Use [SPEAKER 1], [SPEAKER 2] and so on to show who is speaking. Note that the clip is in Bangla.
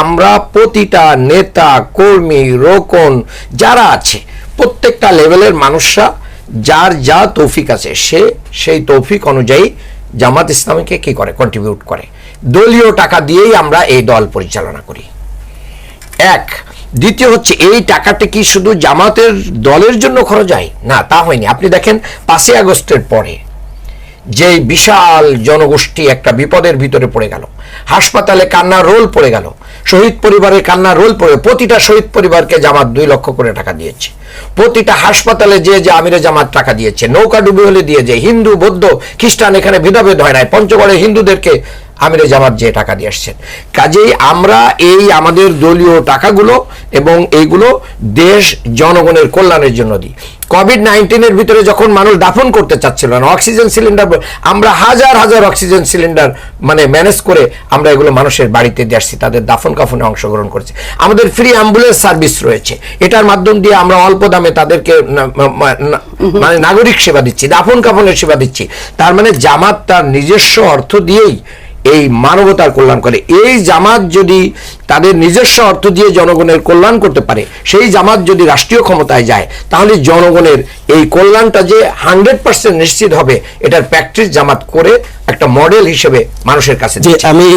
[SPEAKER 1] আমরা প্রতিটা নেতা, কর্মী, রোকন যারা আছে, প্রত্যেকটা লেভেলের মানুষরা, যার যা তৌফিক আছে, সে সেই তৌফিক অনুযায়ী জামাত ইসলামীকে কি করে? কন্ট্রিবিউট করে। দলীয় টাকা দিয়েই আমরা এই দল পরিচালনা করি। এক, দ্বিতীয় হচ্ছে, এই টাকাটা কি শুধু জামাতের দলের জন্য খরচ হয়? না, তা হয়নি। আপনি দেখেন, পাঁচই আগস্টের পরে যে বিশাল জনগোষ্ঠী একটা বিপদের ভিতরে পড়ে গেল। হাসপাতালে কান্নার রোল পড়ে গেল। শহীদ পরিবারের কান্নার রোল পড়ে প্রতিটা শহীদ পরিবারকে জামাত দুই লক্ষ করে টাকা দিয়েছে। প্রতিটা হাসপাতালে যে যে আমিরে জামাত টাকা দিয়েছে, নৌকা ডুবে হলে দিয়ে যে হিন্দু, বৌদ্ধ, খ্রিস্টান এখানে ভেদাভেদ হয় নাই পঞ্চগড়ে হিন্দুদেরকে আমিরে জামাত যে টাকা দিয়ে আসছেন। কাজেই আমরা এই আমাদের দলীয় টাকাগুলো এবং এইগুলো দেশ জনগণের কল্যাণের জন্য দিই। কোভিড নাইন্টিনের ভিতরে যখন মানুষ দাফন করতে চাচ্ছিল না অক্সিজেন সিলিন্ডার আমরা হাজার হাজার অক্সিজেন সিলিন্ডার মানে ম্যানেজ করে আমরা এগুলো মানুষের বাড়িতে দিয়ে আসছি, তাদের দাফন কাফনে অংশগ্রহণ করছি। আমাদের ফ্রি অ্যাম্বুলেন্স সার্ভিস রয়েছে। এটার মাধ্যম দিয়ে আমরা অল্প দামে তাদেরকে মানে নাগরিক সেবা দিচ্ছি, দাফন কাফনের সেবা দিচ্ছি। তার মানে জামাত তার নিজস্ব অর্থ দিয়েই এই মানবতার কল্যাণ করে। এই জামাত যদি তাদের নিজস্ব অর্থ দিয়ে জনগণের কল্যাণ করতে পারে সেই জামাত যদি রাষ্ট্রীয় ক্ষমতায় যায় তাহলে জনগণের এই কল্যাণটা যে হান্ড্রেড পার্সেন্ট নিশ্চিত হবে এটার প্র্যাকটিস জামাত করে একটা মডেল হিসেবে মানুষের কাছে
[SPEAKER 2] যে আমি